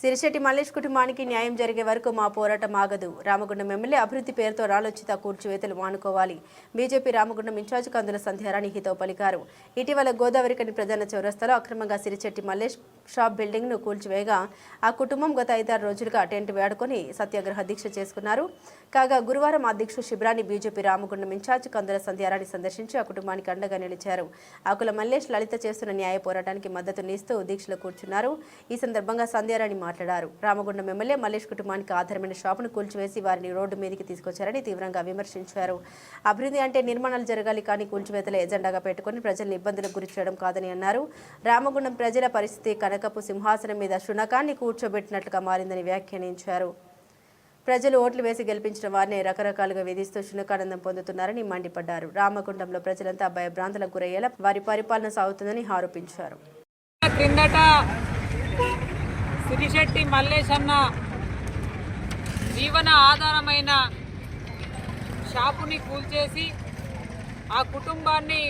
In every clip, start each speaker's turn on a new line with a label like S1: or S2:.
S1: సిరిశెట్టి మల్లేష్ కుటుంబానికి న్యాయం జరిగే వరకు మా పోరాటం ఆగదు. రామగుండం ఎమ్మెల్యే అభివృద్ధి పేరుతో రాలోచిత కూర్చివేతలు మానుకోవాలి. బీజేపీ రామగుండం ఇన్ఛార్జ్ కందుల సంధ్యారాణి హితో పలికారు. ఇటీవల గోదావరికని ప్రధాన చౌరస్తాలో అక్రమంగా సిరిశెట్టి మల్లేష్ షాప్ బిల్డింగ్ను కూల్చివేయగా ఆ కుటుంబం గత ఐదారు రోజులుగా టెంట్ వేడుకొని సత్యాగ్రహ దీక్ష చేసుకున్నారు. కాగా గురువారం ఆ దీక్ష శిబిరాన్ని బీజేపీ రామగుండం ఇన్ఛార్జ్ కందుల సంధ్యారాణి సందర్శించి ఆ కుటుంబానికి అండగా నిలిచారు. ఆకుల మల్లేష్ లలిత చేస్తున్న న్యాయ పోరాటానికి మద్దతునిస్తూ దీక్షలో కూర్చున్నారు. ఈ సందర్భంగా సంధ్యారాణి మాట్లాడారు. రామగుండం ఎమ్మెల్యే మల్లేష్ కుటుంబానికి ఆధారమైన షాపును కూల్చివేసి వారిని రోడ్డు మీదకి తీసుకొచ్చారని తీవ్రంగా విమర్శించారు. అభివృద్ధి అంటే నిర్మాణాలు జరగాలి కానీ కూల్చివేతల ఎజెండాగా పెట్టుకుని ప్రజల్ని ఇబ్బందులకు గురి చేయడం కాదని అన్నారు. రామగుండం ప్రజల పరిస్థితి కనకపు సింహాసనం మీద శునకాన్ని కూర్చోబెట్టినట్లుగా మారిందని వ్యాఖ్యానించారు. ప్రజలు ఓట్లు వేసి గెలిపించిన వారిని రకరకాలుగా వేధిస్తూ శునకానందం పొందుతున్నారని మండిపడ్డారు. రామగుండంలో ప్రజలంతా భయభ్రాంతులకు గురయ్యేలా వారి పరిపాలన సాగుతుందని ఆరోపించారు.
S2: క్రిందట సిరిశెట్టి మల్లేశన్న జీవన ఆధారమైన షాపుని కూల్చేసి ఆ కుటుంబాన్ని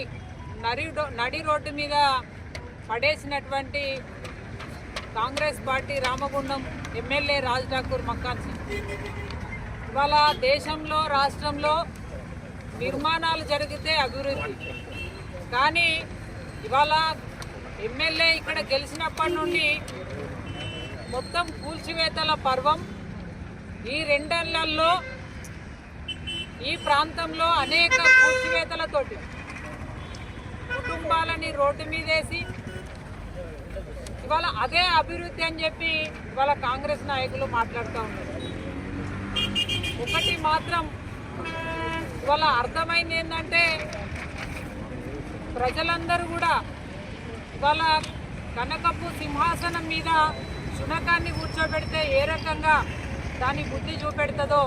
S2: నరి నడి రోడ్డు మీద పడేసినటువంటి Congress party Ramagundam MLA Raj Thakur Makkan Singh. ఇవాళ దేశంలో రాష్ట్రంలో నిర్మాణాలు జరిగితే అభివృద్ధి. కానీ ఇవాళ ఎమ్మెల్యే ఇక్కడ గెలిచినప్పటి నుండి మొత్తం కూల్చివేతల పర్వం. ఈ రెండేళ్ళలో ఈ ప్రాంతంలో అనేక కూల్చివేతలతోటి కుటుంబాలని రోడ్డు మీదేసి ఇవాళ అదే అభివృద్ధి అని చెప్పి ఇవాళ కాంగ్రెస్ నాయకులు మాట్లాడుతూ ఉన్నారు. ఒకటి మాత్రం ఇవాళ అర్థమైంది ఏంటంటే ప్రజలందరూ కూడా ఇవాళ కనకపు సింహాసనం మీద శునకాన్ని కూర్చోబెడితే ఏ రకంగా దాని బుద్ధి చూపెడుతుందో